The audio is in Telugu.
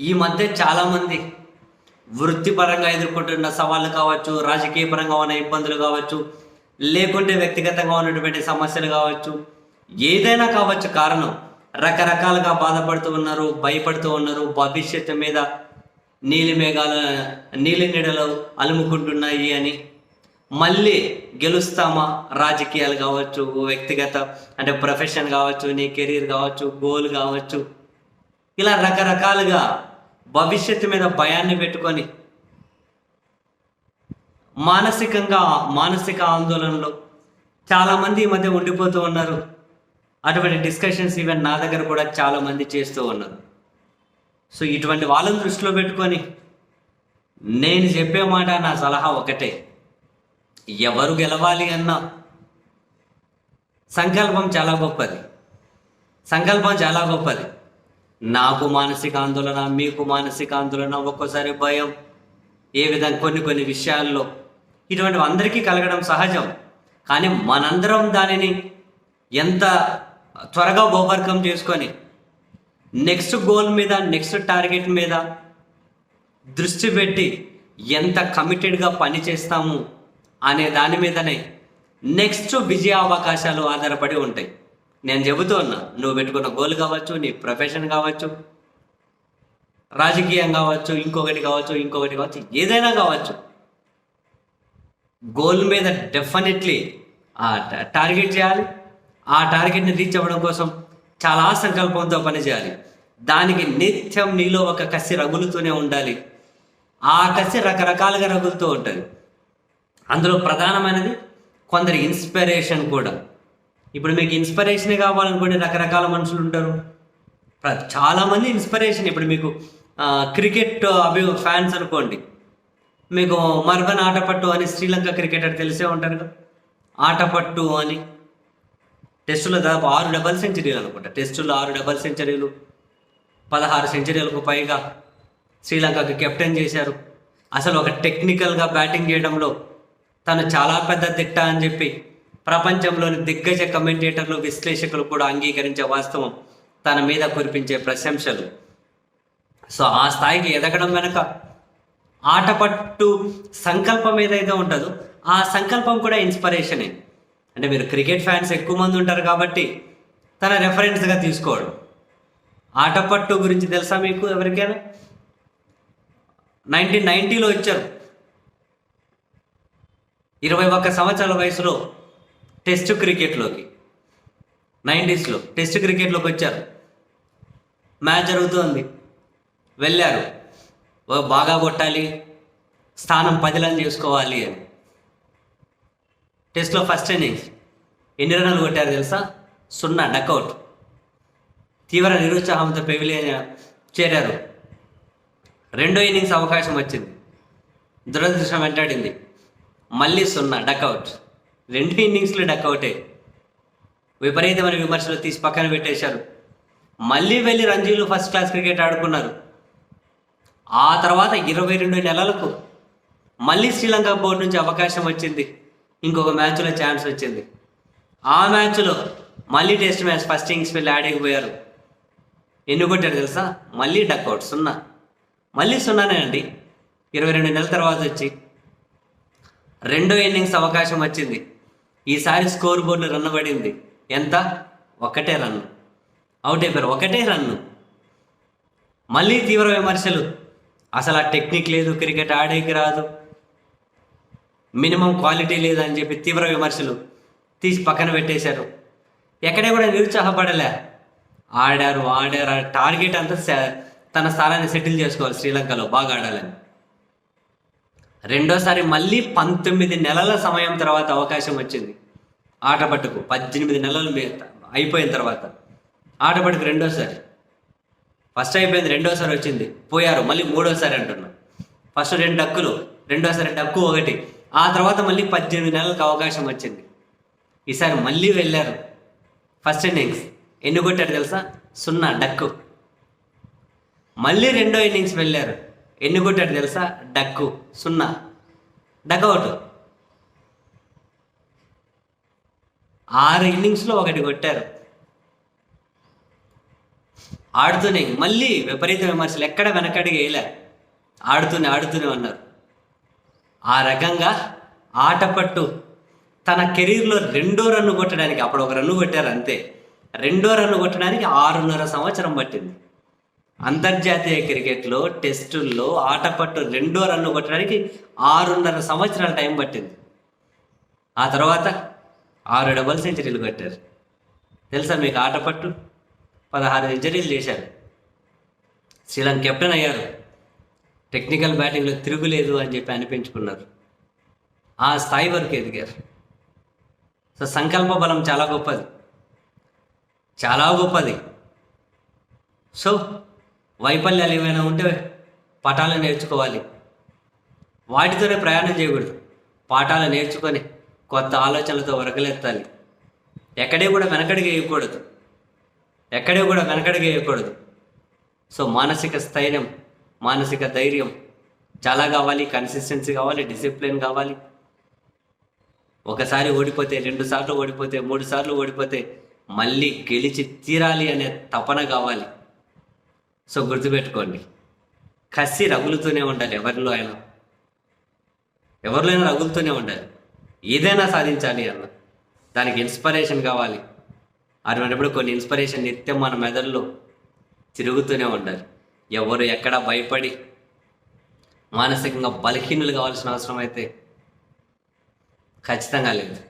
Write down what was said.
ఈ మధ్య చాలామంది వృత్తిపరంగా ఎదుర్కొంటున్న సవాళ్ళు కావచ్చు రాజకీయ పరంగా ఉన్న ఇబ్బందులు కావచ్చు లేకుంటే వ్యక్తిగతంగా ఉన్నటువంటి సమస్యలు కావచ్చు ఏదైనా కావచ్చు కారణం. రకరకాలుగా బాధపడుతూ ఉన్నారు భయపడుతూ ఉన్నారు భవిష్యత్తు మీద నీలి మేఘాల నీలి నీడలు అలుముకుంటున్నాయి అని. మళ్ళీ గెలుస్తామా? రాజకీయాలు కావచ్చు వ్యక్తిగత అంటే ప్రొఫెషన్ కావచ్చు నీ కెరీర్ కావచ్చు గోల్ కావచ్చు. ఇలా రకరకాలుగా భవిష్యత్తు మీద భయాన్ని పెట్టుకొని మానసికంగా మానసిక ఆందోళనలో చాలామంది ఈ మధ్య ఉండిపోతూ ఉన్నారు. అటువంటి డిస్కషన్స్ ఈవెన్ నా దగ్గర కూడా చాలామంది చేస్తూ ఉన్నారు. సో ఇటువంటి వాళ్ళని దృష్టిలో పెట్టుకొని నేను చెప్పే మాట నా సలహా ఒకటే. ఎవరు గెలవాలి అన్నా సంకల్పం చాలా గొప్పది. సంకల్పం చాలా గొప్పది. నాకు మానసిక ఆందోళన మీకు మానసిక ఆందోళన ఒక్కోసారి భయం. ఏ విధంగా కొన్ని కొన్ని విషయాల్లో ఇటువంటివి అందరికీ కలగడం సహజం. కానీ మనందరం దానిని ఎంత త్వరగా ఓవర్కమ్ చేసుకొని నెక్స్ట్ గోల్ మీద నెక్స్ట్ టార్గెట్ మీద దృష్టి పెట్టి ఎంత కమిటెడ్గా పని చేస్తాము అనే దాని మీదనే నెక్స్ట్ విజయ అవకాశాలు ఆధారపడి ఉంటాయి. నేను చెబుతూ ఉన్నా నువ్వు పెట్టుకున్న గోల్ కావచ్చు నీ ప్రొఫెషన్ కావచ్చు రాజకీయం కావచ్చు ఇంకొకటి కావచ్చు ఇంకొకటి కావచ్చు ఏదైనా కావచ్చు. గోల్ మీద డెఫినెట్లీ ఆ టార్గెట్ చేయాలి. ఆ టార్గెట్ని రీచ్ అవ్వడం కోసం చాలా సంకల్పంతో పనిచేయాలి. దానికి నిత్యం నీలో ఒక కసి రగులుతూనే ఉండాలి. ఆ కసి రకరకాలుగా రగులుతూ ఉంటుంది. అందులో ప్రధానమైనది కొందరి ఇన్స్పిరేషన్ కూడా. ఇప్పుడు మీకు ఇన్స్పిరేషన్ కావాలనుకుంటే రకరకాల మనుషులు ఉంటారు. చాలామంది ఇన్స్పిరేషన్ ఇప్పుడు మీకు క్రికెట్ అభి ఫ్యాన్స్ అనుకోండి. మీకు మర్బన్ ఆటపట్టు అని శ్రీలంక క్రికెటర్ తెలిసే ఉంటారు కదా. ఆటపట్టు అని. టెస్టులో దాదాపు ఆరు డబల్ సెంచరీలు అనుకుంటా. టెస్టులో ఆరు డబల్ సెంచరీలు పదహారు సెంచరీలకు పైగా శ్రీలంకకు కెప్టెన్ చేశారు. అసలు ఒక టెక్నికల్గా బ్యాటింగ్ చేయడంలో తను చాలా పెద్ద తిట్ట అని చెప్పి ప్రపంచంలోని దిగ్గజ కమెంటేటర్లు విశ్లేషకులు కూడా అంగీకరించే వాస్తవం తన మీద కురిపించే ప్రశంసలు. సో ఆ స్థాయికి ఎదగడం వెనక ఆటపట్టు సంకల్పం ఏదైతే ఉంటుందో ఆ సంకల్పం కూడా ఇన్స్పిరేషనే. అంటే మీరు క్రికెట్ ఫ్యాన్స్ ఎక్కువ మంది ఉంటారు కాబట్టి తన రెఫరెన్స్గా తీసుకోవడం. ఆటపట్టు గురించి తెలుసా మీకు ఎవరికైనా? నైన్టీన్ నైంటీలో వచ్చారు ఇరవై ఒక్క సంవత్సరాల వయసులో టెస్ట్ క్రికెట్లోకి. నైంటీస్లో టెస్ట్ క్రికెట్లోకి వచ్చారు. మ్యాచ్ జరుగుతోంది. వెళ్ళారు. బాగా కొట్టాలి. స్థానం పదిలం చేసుకోవాలి అని. టెస్ట్లో ఫస్ట్ ఇన్నింగ్స్ ఎన్ని రన్లు కొట్టారు తెలుసా? సున్నా డకౌట్ తీవ్ర నిరుత్సాహంతో పెవిలియన్ చేరారు. రెండో ఇన్నింగ్స్ అవకాశం వచ్చింది. దురదృష్టం వెంటాడింది. మళ్ళీ సున్నా డకౌట్ రెండు ఇన్నింగ్స్లు డక్అవుటే విపరీతమైన విమర్శలు తీసి పక్కన పెట్టేశారు. మళ్ళీ వెళ్ళి రంజీలు ఫస్ట్ క్లాస్ క్రికెట్ ఆడుకున్నారు. ఆ తర్వాత ఇరవై రెండు నెలలకు మళ్ళీ శ్రీలంక బోర్డు నుంచి అవకాశం వచ్చింది. ఇంకొక మ్యాచ్లో ఛాన్స్ వచ్చింది. ఆ మ్యాచ్లో మళ్ళీ టెస్ట్ మ్యాచ్ ఫస్ట్ ఇన్నింగ్స్ వెళ్ళి ఆడేకపోయారు ఎన్ని కొట్టారు తెలుసా? మళ్ళీ డక్అవుట్ సున్నా. మళ్ళీ సున్నానే అండి. ఇరవై రెండు నెలల తర్వాత వచ్చి రెండో ఇన్నింగ్స్ అవకాశం వచ్చింది. ఈసారి స్కోర్ బోర్డు రన్ పడింది ఎంత? ఒకటే రన్ను అవుట్ అయిపోయారు ఒకటే రన్ను మళ్ళీ తీవ్ర విమర్శలు. అసలు ఆ టెక్నిక్ లేదు క్రికెట్ ఆడేకి రాదు. మినిమం క్వాలిటీ లేదని చెప్పి తీవ్ర విమర్శలు తీసి పక్కన పెట్టేశారు. ఎక్కడే కూడా నిరుత్సాహపడలే. ఆడారు ఆడారు. టార్గెట్ అంతా తన స్థానాన్ని సెటిల్ చేసుకోవాలి శ్రీలంకలో. బాగా ఆడాలని. రెండోసారి మళ్ళీ పంతొమ్మిది నెలల సమయం తర్వాత అవకాశం వచ్చింది. ఆటపట్టుకు పద్దెనిమిది నెలలు అయిపోయిన తర్వాత. ఆటపట్టుకు రెండోసారి. ఫస్ట్ అయిపోయింది రెండోసారి వచ్చింది. పోయారు మళ్ళీ మూడోసారి అంటున్నా. ఫస్ట్ రెండు డక్కులు రెండోసారి డక్కు ఒకటి. ఆ తర్వాత మళ్ళీ పద్దెనిమిది నెలలకు అవకాశం వచ్చింది. ఈసారి మళ్ళీ వెళ్ళారు. First innings. ఎన్ని కొట్టారు తెలుసా? సున్నా డక్కు. మళ్ళీ రెండో ఇన్నింగ్స్ వెళ్ళారు. ఎన్ని కొట్టాడు తెలుసా? డక్కు. సున్నా. డక్అవుట్ ఆరు ఇన్నింగ్స్లో ఒకటి కొట్టారు. ఆడుతూనే మళ్ళీ విపరీత విమర్శలు ఎక్కడ వెనకడి వేయలే. ఆడుతూనే ఆడుతూనే ఉన్నారు. ఆ రకంగా ఆటపట్టు తన కెరీర్లో రెండో రన్ను కొట్టడానికి అప్పుడు ఒక రన్ను కొట్టారు అంతే. రెండో రన్ను కొట్టడానికి ఆరున్నర సంవత్సరం పట్టింది. అంతర్జాతీయ క్రికెట్లో టెస్టుల్లో ఆట పట్టు రెండో రన్ను కొట్టడానికి ఆరున్నర సంవత్సరాల టైం పట్టింది. ఆ తర్వాత ఆరు డబుల్ సెంచరీలు కొట్టారు. తెలుసా మీకు ఆట పట్టు పదహారు సెంచరీలు చేశారు. శ్రీలంక కెప్టెన్ అయ్యారు. టెక్నికల్ బ్యాటింగ్లో తిరుగులేదు అని చెప్పి అనిపించుకున్నారు. ఆ స్థాయి వరకు ఎదిగారు. సో సంకల్ప బలం చాలా గొప్పది. చాలా గొప్పది. సో వైఫల్యాలు ఏమైనా ఉంటే పటాలు నేర్చుకోవాలి. వాటితోనే ప్రయాణం చేయకూడదు. పాఠాలు నేర్చుకొని కొత్త ఆలోచనలతో వరకలెత్తాలి ఎక్కడే కూడా వెనకడికి వేయకూడదు. ఎక్కడే కూడా వెనకడికి వేయకూడదు. సో మానసిక స్థైర్యం మానసిక ధైర్యం చాలా కావాలి కన్సిస్టెన్సీ కావాలి డిసిప్లిన్ కావాలి. ఒకసారి ఓడిపోతే రెండు సార్లు ఓడిపోతే మూడు సార్లు ఓడిపోతే మళ్ళీ గెలిచి తీరాలి అనే తపన కావాలి. సో గుర్తుపెట్టుకోండి. కసి రగులుతూనే ఉండాలి. ఎవరిలో అయినా. ఎవరిలో అయినా రగులుతూనే ఉండాలి. ఏదైనా సాధించాలి అన్న. దానికి ఇన్స్పిరేషన్ కావాలి. అటువంటిప్పుడు కొన్ని ఇన్స్పిరేషన్ నిత్యం మన మెదడులో తిరుగుతూనే ఉండాలి. ఎవరు ఎక్కడ భయపడి మానసికంగా బలహీనులు కావాల్సిన అవసరం అయితే ఖచ్చితంగా లేదు.